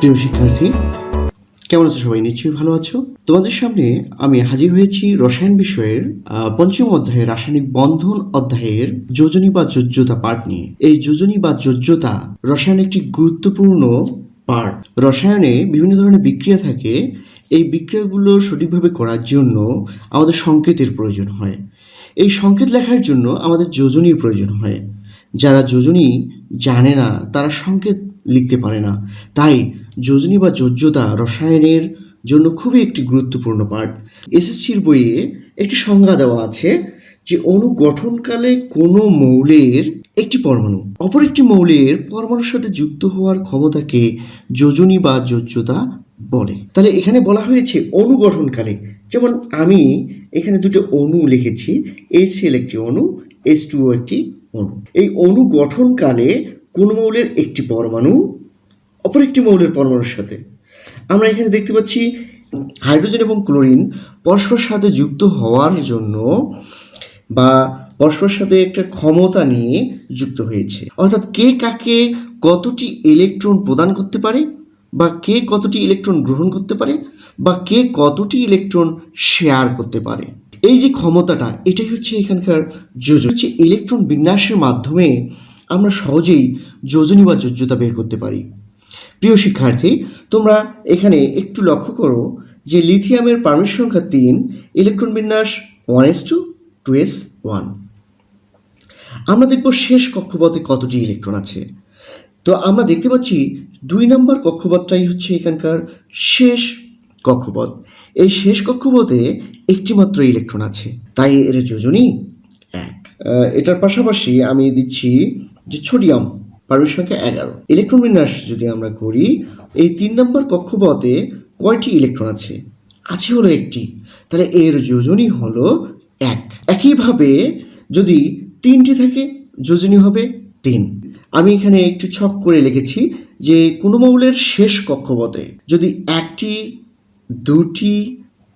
প্রিয় শিক্ষার্থী, কেমন আছো সবাই? নিশ্চয়ই ভালো আছো। তোমাদের সামনে আমি হাজির হয়েছি রসায়ন বিষয়ের পঞ্চম অধ্যায়ের রাসায়নিক বন্ধন অধ্যায়ের যোজনী বা যোজ্যতা পাঠ নিয়ে। এই যোজনী বা যোজ্যতা রসায়ন একটি গুরুত্বপূর্ণ পার্ট রসায়নে বিভিন্ন ধরনের বিক্রিয়া থাকে। এই বিক্রিয়াগুলো সঠিকভাবে করার জন্য আমাদের সংকেতের প্রয়োজন হয়। এই সংকেত লেখার জন্য আমাদের যোজনীর প্রয়োজন হয়। যারা যোজনী জানে না, তারা সংকেত লিখতে পারে না। তাই যোজনী বা যোজ্যতা রসায়নের জন্য খুবই একটি গুরুত্বপূর্ণ পাঠ। এসএসসির বইয়ে একটি সংজ্ঞা দেওয়া আছে যে অণু গঠনকালে কোনো মৌলের একটি পরমাণু, অপর একটি মৌলের পরমাণুর সাথে যুক্ত হওয়ার ক্ষমতাকে যোজনী বা যোজ্যতা বলে। তাহলে এখানে বলা হয়েছে অণু গঠনকালে যেমন আমি এখানে দুটো অণু লিখেছি এইচ সিএল একটি অণু এইচ টু একটি অণু। এই অণু গঠনকালে কোন মৌলের একটি পরমাণু অপর একটি মৌলের পরমাণুর সাথে? আমরা এখানে দেখতে পাচ্ছি হাইড্রোজেন এবং ক্লোরিন পরস্পর সাথে যুক্ত হওয়ার জন্য বা পরস্পর সাথে একটা ক্ষমতা নিয়ে যুক্ত হয়েছে। অর্থাৎ কে কাকে কতটি ইলেকট্রন প্রদান করতে পারে বা কে কতটি ইলেকট্রন গ্রহণ করতে পারে বা কে কতটি ইলেকট্রন শেয়ার করতে পারে। এই যে ক্ষমতাটা, এটাই হচ্ছে এখানকার যোজন। হচ্ছে ইলেকট্রন বিন্যাসের মাধ্যমে আমরা সহজেই যোজনী বা যোজ্যতা বের করতে পারি। প্রিয় শিক্ষার্থী, তোমরা এখানে একটু লক্ষ্য করো যে লিথিয়ামের পারমিশ সংখ্যা তিন, ইলেকট্রন বিন্যাস one S two two S one. আমরা দেখব শেষ কক্ষপথে কতটি ইলেকট্রন আছে। তো আমরা দেখতে পাচ্ছি দুই নম্বর কক্ষপথটাই হচ্ছে এখানকার শেষ কক্ষপথ। এই শেষ কক্ষপথে একটি মাত্র ইলেকট্রন আছে, তাই এর যোজনী এক। এটার পাশাপাশি আমি দিচ্ছি যে সোডিয়াম পারমিশ সংখ্যা এগারো। ইলেকট্রন বিন্যাস যদি আমরা করি, এই তিন নম্বর কক্ষপথে কয়টি ইলেকট্রন আছে? আছে হলো একটি। তাহলে এর যোজনী হলো এক। একইভাবে যদি তিনটি থাকে যোজনী হবে তিন। আমি এখানে একটু ছক করে লিখেছি যে কোনো মৌলের শেষ কক্ষপথে যদি একটি, দুটি,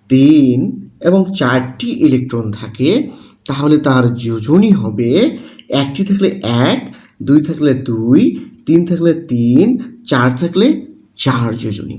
তিন এবং চারটি ইলেকট্রন থাকে, তাহলে তার যোজনী হবে একটি থাকলে এক দুই থাকলে দুই, তিন থাকলে তিন, চার থাকলে চার যোজনী।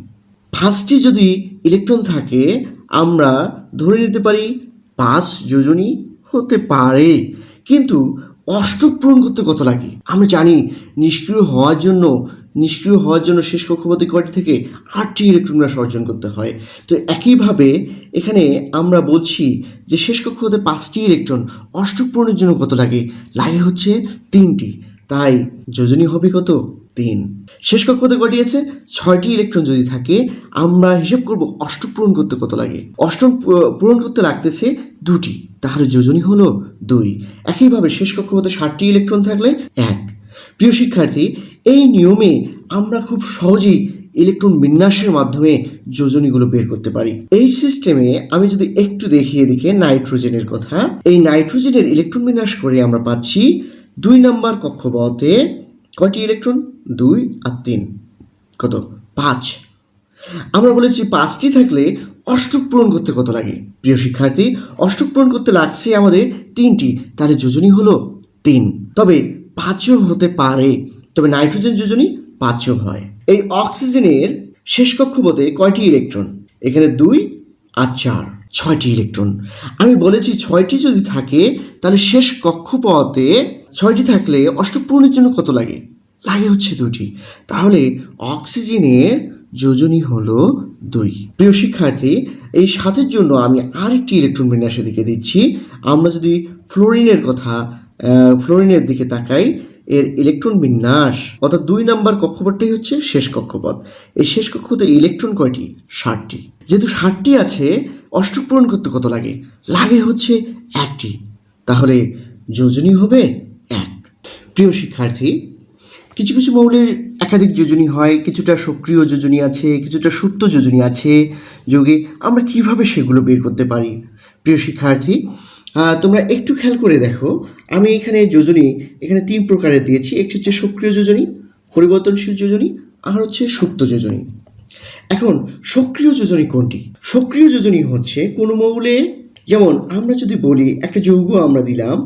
ফার্স্টে যদি ইলেকট্রন থাকে, আমরা ধরে নিতে পারি পাঁচ যোজনী হতে পারে। কিন্তু অষ্টক পূরণ করতে কত লাগে? আমরা জানি নিষ্ক্রিয় হওয়ার জন্য, নিষ্ক্রিয় হওয়ার জন্য শেষ কক্ষপথে কয়টি থেকে আটটি ইলেকট্রন হ্রাস অর্জন করতে হয়? তো একইভাবে এখানে আমরা বলছি যে শেষ কক্ষপথে পাঁচটি ইলেকট্রন অষ্টক পূরণের জন্য কত লাগে? লাগে হচ্ছে তিনটি। তাই যোজনী হবে কত? তিন। শেষ কক্ষতে আছে ছয়টি ইলেকট্রন যদি থাকে, আমরা হিসেব করব অষ্টক পূরণ করতে কত লাগে? অষ্টম পূরণ করতে লাগতেছে দুটি, তাহলে যোজনী হলো দুই। একইভাবে শেষ কক্ষপথে ষাটটি ইলেকট্রন থাকলে এক। প্রিয় শিক্ষার্থী, এই নিয়মে আমরা খুব সহজেই ইলেকট্রন বিন্যাসের মাধ্যমে যোজনীগুলো বের করতে পারি। এই সিস্টেমে আমি যদি একটু দেখিয়ে দিকে নাইট্রোজেনের কথা, এই নাইট্রোজেনের ইলেকট্রন বিন্যাস করে আমরা পাচ্ছি দুই নাম্বার কক্ষপথে কয়টি ইলেকট্রন দুই আর তিন। কত? পাঁচ। আমরা বলেছি পাঁচটি থাকলে অষ্টক পূরণ করতে কত লাগে? প্রিয় শিক্ষার্থী, অষ্টক পূরণ করতে লাগছে আমাদের তিনটি। তাহলে যোজনী হলো তিন। তবে পাঁচও হতে পারে। তবে নাইট্রোজেন যোজনী পাঁচও হয়। এই অক্সিজেনের শেষ কক্ষপথে কয়টি ইলেকট্রন এখানে দুই আর চার। ছয়টি ইলেকট্রন আমি বলেছি ছয়টি যদি থাকে, তাহলে শেষ কক্ষপথে ছয়টি থাকলে অষ্টক পূরণের জন্য কত লাগে? লাগে হচ্ছে দুটি তাহলে অক্সিজেনের যোজনী হলো দুই। প্রিয় শিক্ষার্থী, এই সাতের জন্য আমি আরেকটি ইলেকট্রন বিন্যাসের দিকে দিচ্ছি। আমরা যদি ফ্লোরিনের কথা ফ্লোরিনের দিকে তাকাই, এর ইলেকট্রন বিন্যাস, অর্থাৎ দুই নাম্বার কক্ষপথটাই হচ্ছে শেষ কক্ষপথ। এই শেষ কক্ষপথে ইলেকট্রন কয়টি? ষাটটি। যেহেতু ষাটটি আছে, অষ্টপূরণ করতে কত লাগে? লাগে হচ্ছে একটি। তাহলে যোজনী হবে প্রিয় শিক্ষার্থী, কিছু কিছু মৌলের একাধিক যোজনী হয়, কিছুটা সক্রিয় যোজনী আছে, কিছুটা সুপ্ত যোজনী আছে, যোগে আমরা কীভাবে সেগুলো বের করতে পারি? প্রিয় শিক্ষার্থী তোমরা একটু খেয়াল করে দেখো, আমি এখানে যোজনী, এখানে তিন প্রকারের দিয়েছি, একটি হচ্ছে সক্রিয় যোজনী, পরিবর্তনশীল যোজনী, আর হচ্ছে সুপ্ত যোজনী। এখন, সক্রিয় যোজনী কোনটি? সক্রিয় যোজনী হচ্ছে কোনো মৌলে, যেমন আমরা যদি বলি, একটা যৌগ আমরা দিলাম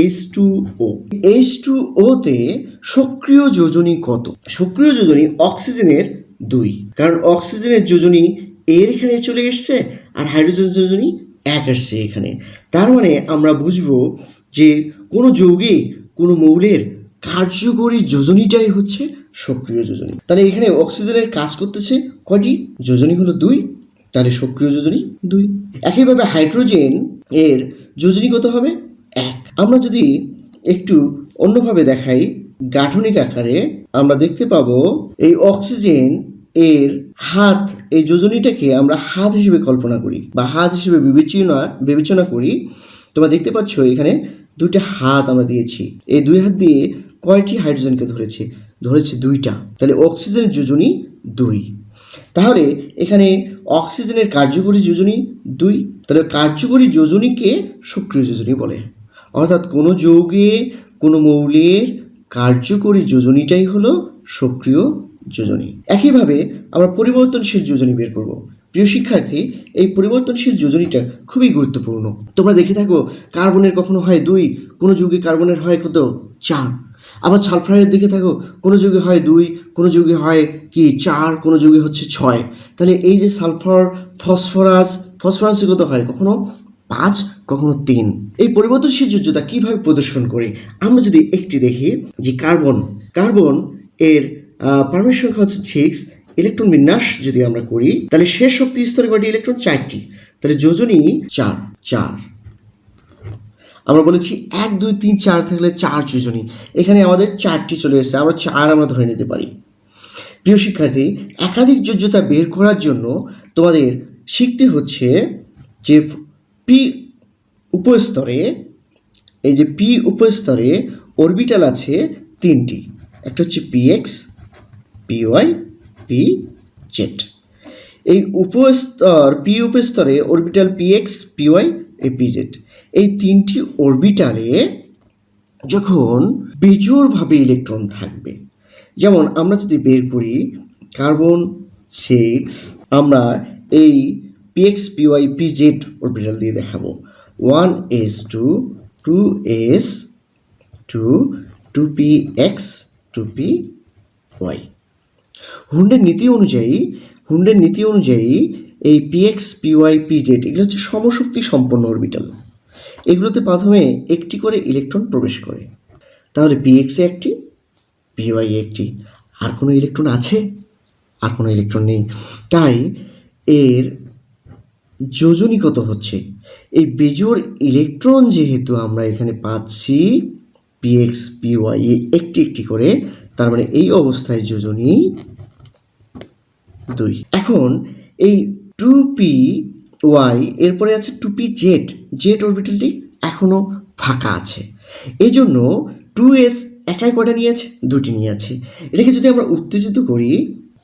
H two O H two ওতে সক্রিয় যোজনী কত? সক্রিয় যোজনী অক্সিজেনের দুই। কারণ অক্সিজেনের যোজনী এর এখানে চলে এসছে আর হাইড্রোজেন যোজনী এক আসছে এখানে। তার মানে আমরা বুঝব যে কোনো যৌগে, কোনো মৌলের কার্যকরী যোজনীটাই হচ্ছে সক্রিয় যোজনী। তাহলে এখানে অক্সিজেনের কাজ করতেছে কয়টি? যোজনী হলো দুই, তাহলে সক্রিয় যোজনী দুই। একইভাবে হাইড্রোজেন এর যোজনী কত হবে? এক আমরা যদি একটু অন্যভাবে দেখাই, গাঠনিক আকারে আমরা দেখতে পাবো এই অক্সিজেন এর হাত, এই যোজনীটাকে আমরা হাত হিসেবে কল্পনা করি বা হাত হিসেবে বিবেচনা বিবেচনা করি। তোমরা দেখতে পাচ্ছ এখানে দুইটা হাত আমরা দিয়েছি। এই দুই হাত দিয়ে কয়টি হাইড্রোজেনকে ধরেছে? ধরেছে দুইটা। তাহলে অক্সিজেনের যোজনী দুই। তাহলে এখানে অক্সিজেনের কার্যকরী যোজনী দুই। তাহলে কার্যকরী যোজনীকে সক্রিয় যোজনী বলে। অর্থাৎ কোনো যৌগে, কোনো মৌলের কার্যকরী যোজনীটাই হলো সক্রিয় যোজনী। একইভাবে আমরা পরিবর্তনশীল যোজনী বের করব। প্রিয় শিক্ষার্থী, এই পরিবর্তনশীল যোজনীটা খুবই গুরুত্বপূর্ণ। তোমরা দেখে থাকো, কার্বনের কখনো হয় দুই, কোনো যুগে কার্বনের হয় কত চার। আবার সালফারের দিকে থাকো, কোনো যুগে হয় দুই, কোনো যুগে হয় কি চার, কোনো যুগে হচ্ছে ছয়। তাহলে এই যে সালফার, ফসফরাস ফসফরাস কত হয় কখনো? পাঁচ কখনো তিন। এই পরিবর্তনশীল যোজ্যতা কীভাবে প্রদর্শন করে? আমরা যদি একটি দেখি যে কার্বন কার্বন এর পারমাণবিক সংখ্যা হচ্ছে সিক্স ইলেকট্রন বিন্যাস যদি আমরা করি, তাহলে শেষ শক্তি স্তরে কয়টি ইলেকট্রন চারটি। তাহলে যোজনী চার চার। আমরা বলেছি এক, দুই, তিন, চার থাকলে চার যোজনী। এখানে আমাদের চারটি চলে এসেছে। আমরা চার আমরা ধরে নিতে পারি। প্রিয় শিক্ষার্থী, একাধিক যোগ্যতা বের করার জন্য তোমাদের শিখতে হচ্ছে যে পি উপস্তরে, এই যে পি উপস্তরে অরবিটাল আছে তিনটি। একটা হচ্ছে P X P Y P Z এই উপস্তর পি উপস্তরে orbital P X P Y এই পি জেড এই তিনটি অরবিটালে যখন বেজোরভাবে ইলেকট্রন থাকবে, যেমন আমরা যদি বের করি কার্বন সিক্স আমরা এই পিএক্স পিওয়াই পিজেড অরবিটাল দিয়ে দেখাবো। One S two two S two two P X two P Y হুন্ডের নীতি অনুযায়ী হুন্ডের নীতি অনুযায়ী এই পিএক্স পিওয়াই পিজেড এগুলো হচ্ছে সমশক্তি সম্পন্ন অরবিটাল এগুলোতে প্রথমে একটি করে ইলেকট্রন প্রবেশ করে। তাহলে পিএক্সে একটি পিওয়াই একটি। আর কোনো ইলেকট্রন আছে? আর কোনো ইলেকট্রন নেই। তাই এর যোজনী কত হচ্ছে। এই বেজোর ইলেকট্রন যেহেতু আমরা এখানে পাচ্ছি পিএক্স পিওয়াই একটি একটি করে, তার মানে এই অবস্থায় যোজনী দুই। এখন এই টু পি ওয়াই এরপরে আছে টু পি জেড জেড অরবিটালটি এখনও ফাঁকা আছে। এই জন্য টু এস একাই কটা নিয়ে আছে? দুটি নিয়ে আছে। এটাকে যদি আমরা উত্তেজিত করি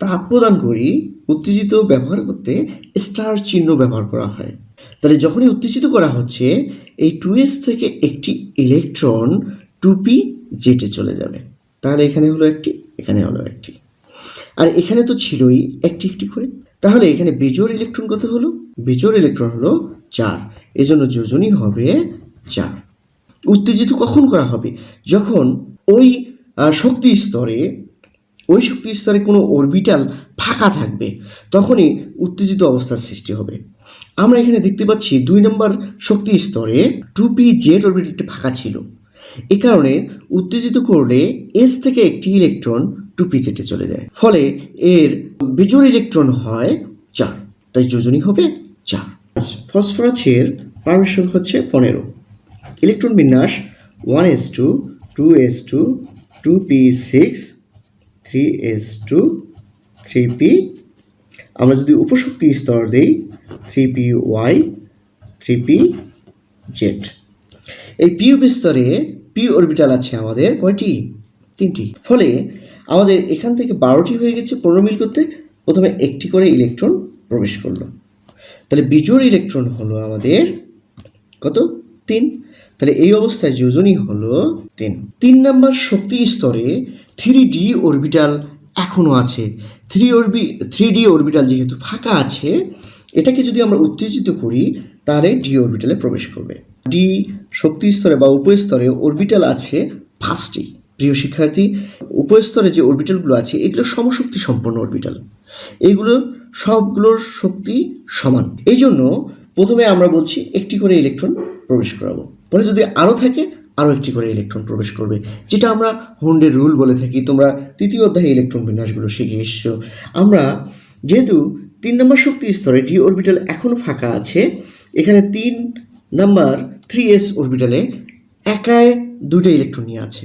তাপ প্রদান করি উত্তেজিত ব্যবহার করতে স্টার চিহ্ন ব্যবহার করা হয়। তাহলে যখনই উত্তেজিত করা হচ্ছে, এই টু এস থেকে একটি ইলেকট্রন টুপি জেটে চলে যাবে। তাহলে এখানে হলো একটি, এখানে হলো একটি। আর এখানে তো ছিলই একটি একটি করে। তাহলে এখানে বেজোর ইলেকট্রন কত হলো? বেজোর ইলেকট্রন হলো চার। এজন্য যোজনই হবে চার। উত্তেজিত কখন করা হবে? যখন ওই শক্তি স্তরে ওই শক্তি স্তরে কোনো অরবিটাল ফাঁকা থাকবে, তখনই উত্তেজিত অবস্থার সৃষ্টি হবে। আমরা এখানে দেখতে পাচ্ছি দুই নম্বর শক্তি স্তরে টু পি জেড অরবিটালটি ফাঁকা ছিল। এ কারণে উত্তেজিত করলে এস থেকে একটি ইলেকট্রন টু পি জেটে চলে যায়। ফলে এর বিজোড় ইলেকট্রন হয় চার, তাই যোজনী হবে চার। ফসফরাসের সংখ্যা হচ্ছে পনেরো। ইলেকট্রন বিন্যাস one S two two S two two P six three S two, three P. আমরা যদি উপশক্তি স্তর দিই, three P Y, three P Z. এই পি স্তরে পি অরবিটাল আছে আমাদের কয়টি? তিনটি। ফলে আমাদের এখান থেকে বারোটি হয়ে গেছে পনেরো মিল করতে। প্রথমে একটি করে ইলেকট্রন প্রবেশ করল। তাহলে বিজোড় ইলেকট্রন হলো আমাদের কত? তিন। তাহলে এই অবস্থায় যোজনী হলো তিন তিন নাম্বার শক্তি স্তরে থ্রি ডি অরবিটাল এখনও আছে। থ্রি অরবি থ্রি ডি অরবিটাল যেহেতু ফাঁকা আছে, এটাকে যদি আমরা উত্তেজিত করি, তাহলে ডি অরবিটালে প্রবেশ করবে। ডি শক্তি স্তরে বা উপস্তরে অরবিটাল আছে পাঁচটি। প্রিয় শিক্ষার্থী উপস্তরে যে অরবিটালগুলো আছে, এগুলো সমশক্তি সম্পন্ন অরবিটাল এইগুলো সবগুলোর শক্তি সমান। এই জন্য প্রথমে আমরা বলছি একটি করে ইলেকট্রন প্রবেশ করাবো। পরে যদি আরও থাকে আরও একটি করে ইলেকট্রন প্রবেশ করবে। যেটা আমরা হুন্ডের রুল বলে থাকি। তোমরা তৃতীয় অধ্যায়ে ইলেকট্রন বিন্যাসগুলো শিখে এসছো। আমরা যেহেতু তিন নম্বর শক্তি স্তরে ডি অরবিটাল এখনও ফাঁকা আছে, এখানে তিন নাম্বার থ্রি এস অরবিটালে একাই দুটো ইলেকট্রন নিয়ে আছে।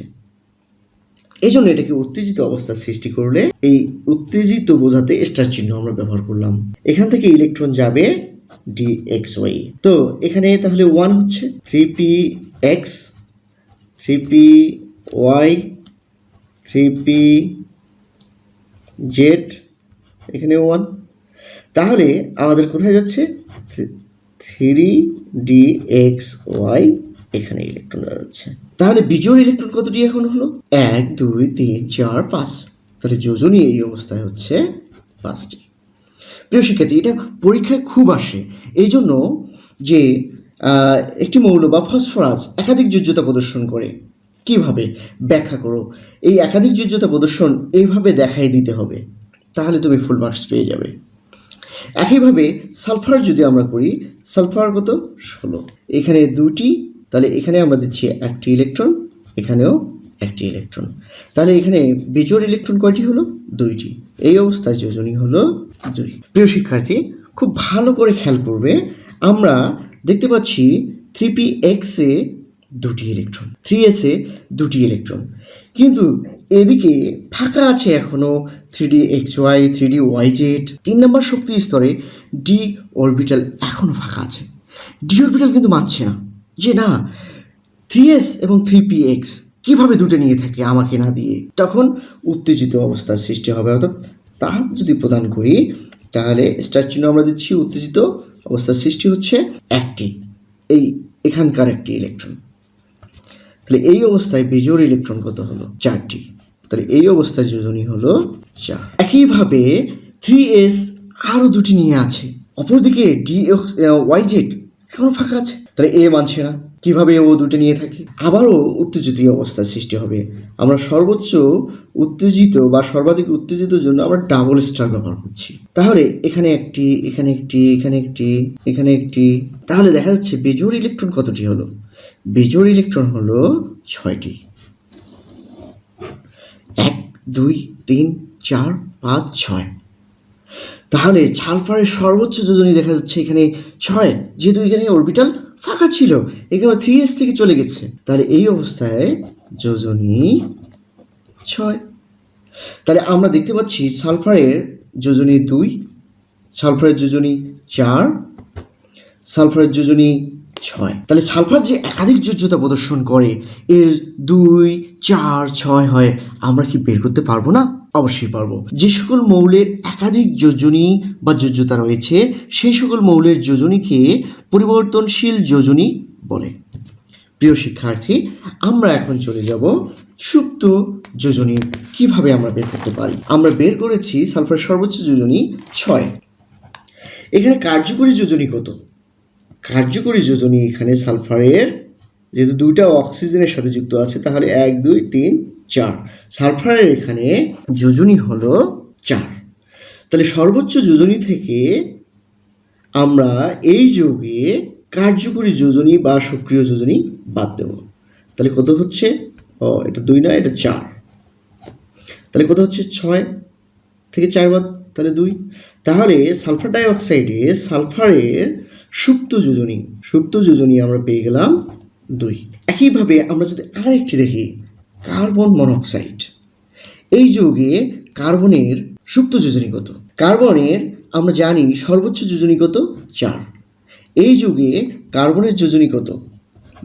এই জন্য এটাকে উত্তেজিত অবস্থা সৃষ্টি করলে এই উত্তেজিত বোঝাতে স্টার চিহ্ন আমরা ব্যবহার করলাম। এখান থেকে ইলেকট্রন যাবে ডি এক্স ওয়াই তো এখানে তাহলে ওয়ান হচ্ছে three P X three P Y three P Z এখানে ওয়ান তাহলে আমাদের কোথায় যাচ্ছে? থ্রি ডি এক্স ওয়াই এখানে ইলেকট্রন যাচ্ছে। তাহলে বিজোড় ইলেকট্রন কতটি এখন হলো? এক, দুই, তিন, চার, পাঁচ। তাহলে যোজনী এই অবস্থায় হচ্ছে পাঁচটি। প্রিয় শিক্ষার্থী, এটা পরীক্ষায় খুব আসে। এই জন্য যে একটি মৌল বা ফসফরাস একাধিক যোজ্যতা প্রদর্শন করে। কীভাবে? ব্যাখ্যা করো। এই একাধিক যোজ্যতা প্রদর্শন এইভাবে দেখাই দিতে হবে, তাহলে তুমি ফুল মার্কস পেয়ে যাবে। একইভাবে সালফার যদি আমরা করি, সালফার কত? ষোলো। এখানে দুটি, তাহলে এখানে আমরা দিচ্ছি একটি ইলেকট্রন এখানেও একটি ইলেকট্রন তাহলে এখানে বিজোড় ইলেকট্রন কয়টি হলো? দুইটি। এই অবস্থায় যোজনী হলো দুই। প্রিয় শিক্ষার্থী, খুব ভালো করে খেয়াল করবে, আমরা দেখতে পাচ্ছি থ্রি পি এক্সে দুটি ইলেকট্রন থ্রি এসে দুটি ইলেকট্রন কিন্তু এদিকে ফাঁকা আছে এখনও three D X Y three D Y Z তিন নম্বর শক্তি স্তরে ডি অরবিটাল এখনও ফাঁকা আছে। ডি অরবিটাল কিন্তু মানছে না। যে না থ্রি এস এবং থ্রি পি এক্স কীভাবে দুটো নিয়ে থাকে আমাকে না দিয়ে? তখন উত্তেজিত অবস্থার সৃষ্টি হবে। অর্থাৎ তাপ যদি প্রদান করি, তাহলে স্টার চিহ্ন আমরা দিচ্ছি, উত্তেজিত অবস্থার সৃষ্টি হচ্ছে একটি, এই এখানকার একটি ইলেকট্রন তাহলে এই অবস্থায় বিজোড় ইলেকট্রন কত হলো? চারটি। তাহলে এই অবস্থায় যোজনী হলো চার। একইভাবে থ্রি এস আরও দুটি নিয়ে আছে। অপরদিকে ডি ওয়াই জেড এখনও ফাঁকা আছে। তাহলে এ মানছে না। কীভাবে ও দুটো নিয়ে থাকে? আবারও উত্তেজিত অবস্থার সৃষ্টি হবে। আমরা সর্বোচ্চ উত্তেজিত বা সর্বাধিক উত্তেজিত জন্য আমরা ডাবল স্টার ব্যবহার করছি। তাহলে এখানে একটি এখানে একটি এখানে একটি এখানে একটি। তাহলে দেখা যাচ্ছে বেজোড় ইলেকট্রন কতটি হলো? বেজোর ইলেকট্রন হলো ছয়টি। এক, দুই, তিন, চার, পাঁচ, ছয়। তাহলে সালফারের সর্বোচ্চ যোজনী দেখা যাচ্ছে এখানে ছয়, যেহেতু এখানে অরবিটাল ফাঁকা ছিল এখানে থ্রি এস থেকে চলে গেছে। তাহলে এই অবস্থায় যোজনী ছয়। তাহলে আমরা দেখতে পাচ্ছি সালফারের যোজনী দুই, সালফারের যোজনী চার, সালফারের যোজনী ছয়। তাহলে সালফার যে একাধিক যোজ্যতা প্রদর্শন করে, এর দুই, চার, ছয় হয়, আমরা কি বের করতে পারব না? অবশ্যই পারব। যে সকল মৌলের একাধিক যোজনী বা যোজ্যতা রয়েছে, সেই সকল মৌলের যোজনীকে পরিবর্তনশীল যোজনী বলে। প্রিয় শিক্ষার্থী, আমরা এখন চলে যাব সুপ্ত যোজনী, কীভাবে আমরা বের করতে পারি? আমরা বের করেছি সালফারের সর্বোচ্চ যোজনী ছয়। এখানে কার্যকরী যোজনী কত? কার্যকরী যোজনী এখানে সালফারের, যেহেতু দুইটা অক্সিজেনের সাথে যুক্ত আছে, তাহলে এক, দুই, তিন চার। সালফারের এখানে যোজনী হলো চার। তাহলে সর্বোচ্চ যোজনী থেকে আমরা এই যোগে কার্যকরী যোজনী বা সক্রিয় যোজনী বাদ দেব। তাহলে কত হচ্ছে? ও, এটা দুই না এটা চার। তাহলে কত হচ্ছে? ছয় থেকে চার বাদ, তাহলে দুই। তাহলে সালফার ডাইঅক্সাইডে সালফারের সুপ্ত যোজনী সুপ্ত যোজনী আমরা পেয়ে গেলাম দুই। একইভাবে আমরা যদি আরেকটি দেখি কার্বন মনোক্সাইড। এই যৌগে কার্বনের সুপ্ত যোজনী কত? কার্বনের আমরা জানি সর্বোচ্চ যোজনী কত? চার। এই যুগে কার্বনের যোজনী কত?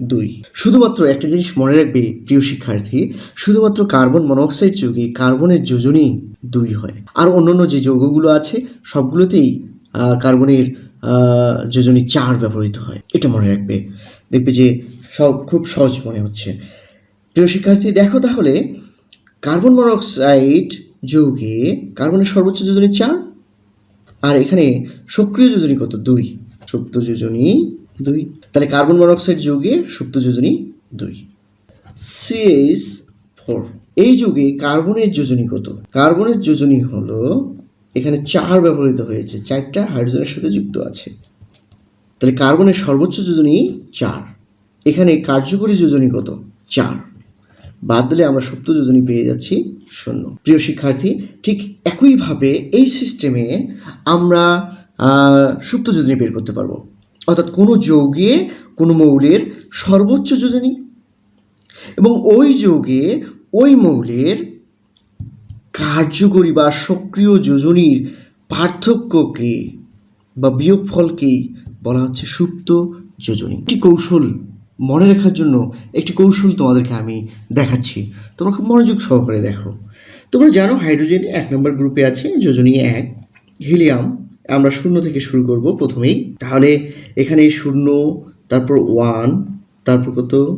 দুই। শুধুমাত্র একটা জিনিস মনে রাখবে, প্রিয় শিক্ষার্থী, শুধুমাত্র কার্বন মনোক্সাইড যুগে কার্বনের যোজনী দুই হয়। আর অন্যান্য যে যৌগগুলো আছে, সবগুলোতেই কার্বনের যোজনী চার ব্যবহৃত হয়। এটা মনে রাখবে। দেখবে যে সব খুব সহজ মনে হচ্ছে। প্রিয় শিক্ষার্থী, দেখো তাহলে, কার্বন মনোক্সাইড যৌগে কার্বনের সর্বোচ্চ যোজনী চার আর এখানে সক্রিয় যোজনী কত? দুই। সুপ্ত যোজনী দুই। তাহলে কার্বন মনোক্সাইড যৌগে সুপ্ত যোজনী দুই। সিএইচ ফোর এই যুগে কার্বনের যোজনী কত? কার্বনের যোজনী হলো, এখানে চার ব্যবহৃত হয়েছে, চারটা হাইড্রোজেনের সাথে যুক্ত আছে। তাহলে কার্বনের সর্বোচ্চ যোজনী চার। এখানে কার্যকরী যোজনী কত? চার। বাদ দিলে আমরা সপ্ত যোজনী পেয়ে যাচ্ছি শূন্য। প্রিয় শিক্ষার্থী, ঠিক একইভাবে এই সিস্টেমে আমরা সুপ্ত যোজনী বের করতে পারব। অর্থাৎ কোনো যৌগে কোনো মৌলের সর্বোচ্চ যোজনী এবং ওই যৌগে ওই মৌলের কার্যকরী বা সক্রিয় যোজনীর পার্থক্যকে বা বিয়োগফলকেই বলা হচ্ছে সুপ্ত যোজনী। একটি কৌশল মনে রাখার জন্য একটি কৌশল তোমাদেরকে আমি দেখাচ্ছি। তোমরা খুব মনোযোগ সহকারে দেখো। তোমরা জানো হাইড্রোজেন এক নম্বর গ্রুপে আছে, যোজনী এক। হিলিয়াম আমরা শূন্য থেকে শুরু করব প্রথমেই। তাহলে এখানে শূন্য, তারপর ওয়ান, তারপর কত?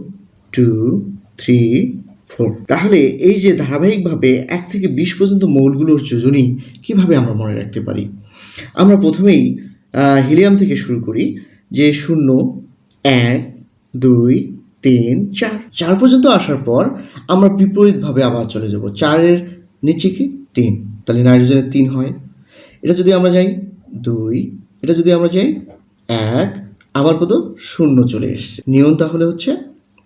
Two, three, four. তাহলে এই যে ধারাবাহিকভাবে এক থেকে বিশ পর্যন্ত মৌলগুলোর যোজনী কীভাবে আমরা মনে রাখতে পারি? আমরা প্রথমেই হিলিয়াম থেকে শুরু করি, যে শূন্য, এক দুই, তিন, চার। চার পর্যন্ত আসার পর আমরা বিপরীতভাবে আবার চলে যাব। চারের নিচে কি? তিন। তাহলে নাইট্রোজেনের তিন হয়। এটা যদি আমরা যাই দুই, এটা যদি আমরা যাই এক, আবার কত? শূন্য চলে এসছে। নিয়ম তাহলে হচ্ছে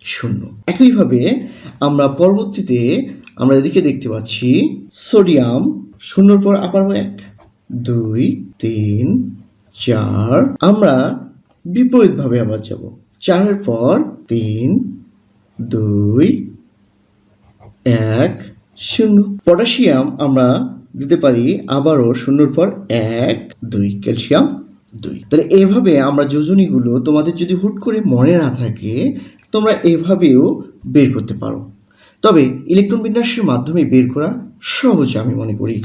শূন্য। একইভাবে আমরা পরবর্তীতে আমরা এদিকে দেখতে পাচ্ছি সোডিয়াম শূন্যর পর আবার এক, দুই, তিন, চার। আমরা বিপরীতভাবে আবার যাব। চারের পর তিন, দুই, এক, শূন্য। পটাশিয়াম আমরা দিতে পারি আবারও শূন্যর পর এক, দুই, ক্যালসিয়াম, দুই। তাহলে এভাবে আমরা যোজনীগুলো তোমাদের যদি হুট করে মনে না থাকে, তোমরা এভাবেও বের করতে পারো। তবে ইলেকট্রন বিন্যাসের মাধ্যমে বের করা সহজ আমি মনে করি।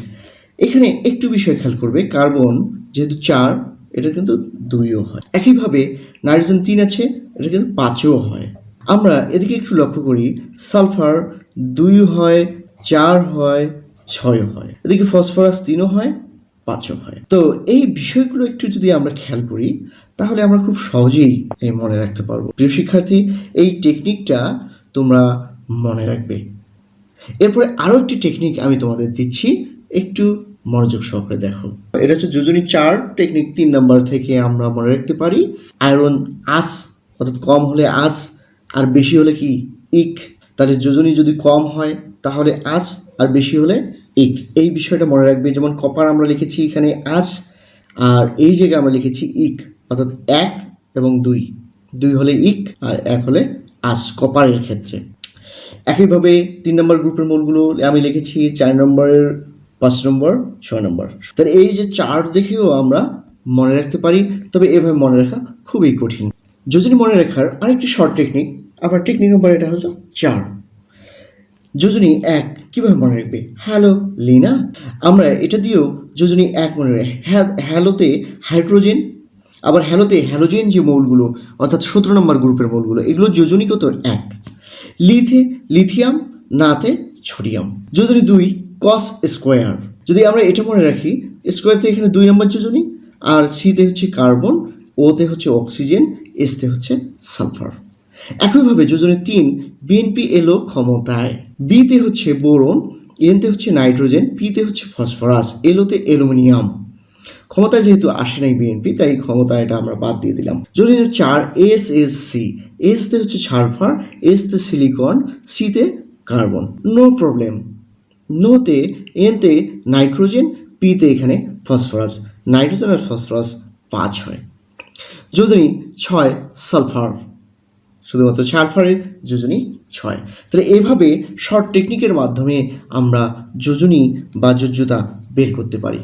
এখানে একটু বিষয় খেয়াল করবে, কার্বন যেহেতু চার এটা কিন্তু দুইও হয়। একইভাবে নাইট্রোজেন তিন আছে, এটা কিন্তু পাঁচও হয়। আমরা এদিকে একটু লক্ষ্য করি, সালফার দুই হয়, চার হয়, ছয় হয়। এদিকে ফসফরাস তিনও হয়, পাঁচও হয়। তো এই বিষয়গুলো একটু যদি আমরা খেয়াল করি, তাহলে আমরা খুব সহজেই এই মনে রাখতে পারব। প্রিয় শিক্ষার্থী, এই টেকনিকটা তোমরা মনে রাখবে। এরপরে আরও একটি টেকনিক আমি তোমাদের দিচ্ছি, একটু মনোযোগ সহকারে দেখো। এটা হচ্ছে যোজনী চার টেকনিক তিন নাম্বার থেকে আমরা মনে রাখতে পারি আয়রন আস অর্থাৎ কম হলে আস আর বেশি হলে কি? ইক। তাহলে যোজনী যদি কম হয়, তাহলে আস আর বেশি হলে ইক। এই বিষয়টা মনে রাখবে, যেমন কপার আমরা লিখেছি এখানে আস আর এই জায়গায় আমরা লিখেছি ইক, অর্থাৎ এক এবং দুই। দুই হলে ইক আর এক হলে আস কপারের ক্ষেত্রে। একইভাবে তিন নম্বর গ্রুপের মূলগুলো আমি লিখেছি, চার নম্বরের পাঁচ নম্বর, ছয় নম্বর। তাহলে এই যে চার দেখেও আমরা মনে রাখতে পারি, তবে এভাবে মনে রাখা খুবই কঠিন। যোজনী মনে রাখার আরেকটি শর্ট টেকনিক আবার টেকনিক নম্বর এটা হলো চার যোজনী এক কীভাবে মনে রাখবে? হ্যালো লিনা আমরা এটা দিয়েও যোজনী এক মনে রাখি। হ্যাঁ- হ্যালোতে হাইড্রোজেন আবার হ্যালোতে হ্যালোজেন যে মৌলগুলো, অর্থাৎ সতেরো নম্বর গ্রুপের মৌলগুলো, এগুলো যোজনী কত এক। লিথে লিথিয়াম নাতে সোডিয়াম যোজনী দুই কস স্কোয়ার যদি আমরা এটা মনে রাখি স্কোয়ারতে এখানে দুই নম্বর যোজনী, আর সিতে হচ্ছে কার্বন ওতে হচ্ছে অক্সিজেন এসতে হচ্ছে সালফার একইভাবে যোজনী তিন বিএনপি এলো ক্ষমতায়। বিতে হচ্ছে বোরন এনতে হচ্ছে নাইট্রোজেন পিতে হচ্ছে ফসফরাস, এলোতে অ্যালুমিনিয়াম। ক্ষমতায় যেহেতু আসে নাই বিএনপি তাই ক্ষমতা এটা আমরা বাদ দিয়ে দিলাম। যদি চার এস এস সি এসতে হচ্ছে সালফার এসতে সিলিকন সিতে কার্বন নো প্রবলেম নোতে এনতে নাইট্রোজেন পিতে এখানে ফসফরাস নাইট্রোজেন আর ফসফরাস পাঁচ হয়। যোজনী ছয় সালফার শুধুমাত্র সালফারের যোজনী ছয়। তাহলে এভাবে শর্ট টেকনিকের মাধ্যমে আমরা যোজনী বা যোজ্যতা বের করতে পারি।